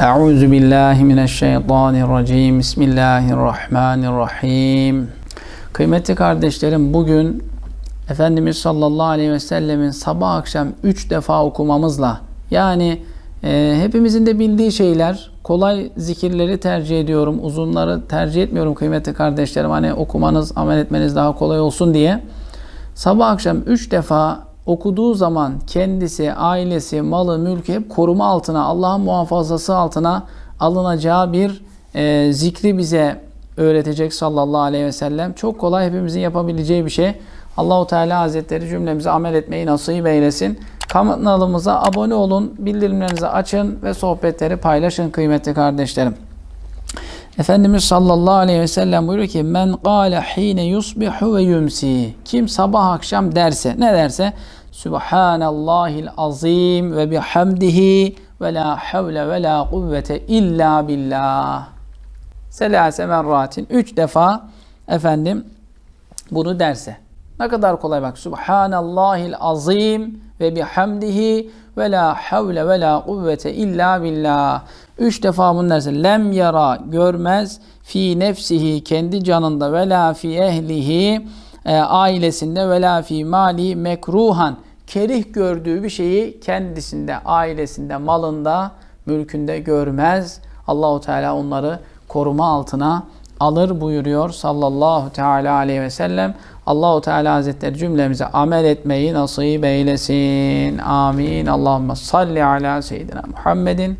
Euzu billahi mineşşeytanirracim. Bismillahirrahmanirrahim. Kıymetli kardeşlerim bugün Efendimiz sallallahu aleyhi ve sellemin sabah akşam üç defa okumamızla yani e, hepimizin de bildiği şeyler kolay zikirleri tercih ediyorum. Uzunları tercih etmiyorum kıymetli kardeşlerim. Hani okumanız, amel etmeniz daha kolay olsun diye. Sabah akşam üç defa okuduğu zaman kendisi, ailesi, malı, mülkü hep koruma altına, Allah'ın muhafazası altına alınacağı bir e, zikri bize öğretecek sallallahu aleyhi ve sellem. Çok kolay hepimizin yapabileceği bir şey. Allahu Teala Hazretleri cümlemize amel etmeyi nasip eylesin. Kanalımıza abone olun, bildirimlerinizi açın ve sohbetleri paylaşın kıymetli kardeşlerim. Efendimiz sallallahu aleyhi ve sellem buyuruyor ki men qâle hîne yusbihu ve yumsi kim sabah akşam derse ne derse Subhanallahil azim ve bihamdihi ve la havle ve la kuvvete illa billah selase merratin üç defa efendim bunu derse. Ne kadar kolay bak Subhanallahil azim ve bihamdihi ve la havle ve la kuvvete illa billah. Üç defa bunu derse lem yara görmez. Fi nefsihi kendi canında. Ve la fi ehlihi e, ailesinde. Ve la fi mali mekruhan. Kerih gördüğü bir şeyi kendisinde, ailesinde, malında, mülkünde görmez. Allahu Teala onları koruma altına alır buyuruyor sallallahu teala aleyhi ve sellem. Allahu Teala Hazretleri cümlemize amel etmeyi nasip eylesin. Amin. Allahümme salli ala seyyidina Muhammedin